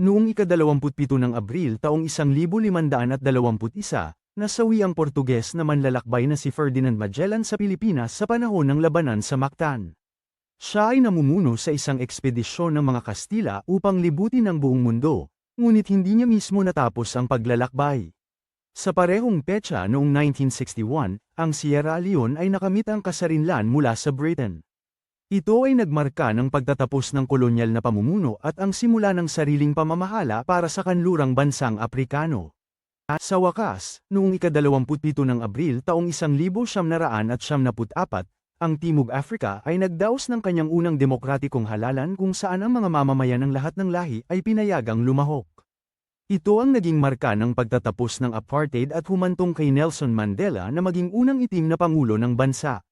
Noong ika-27 ng Abril taong 1521, nasawi ang Portuges na manlalakbay na si Ferdinand Magellan sa Pilipinas sa panahon ng labanan sa Mactan. Siya ay namumuno sa isang ekspedisyon ng mga Kastila upang libutin ang buong mundo, ngunit hindi niya mismo natapos ang paglalakbay. Sa parehong petsa noong 1961, ang Sierra Leone ay nakamit ang kasarinlan mula sa Britain. Ito ay nagmarka ng pagtatapos ng kolonyal na pamumuno at ang simula ng sariling pamamahala para sa kanlurang bansang Aprikano. Sa wakas, noong ika-27 ng Abril taong 1974, ang Timog Africa ay nagdaos ng kanyang unang demokratikong halalan kung saan ang mga mamamayan ng lahat ng lahi ay pinayagang lumahok. Ito ang naging marka ng pagtatapos ng apartheid at humantong kay Nelson Mandela na maging unang itim na pangulo ng bansa.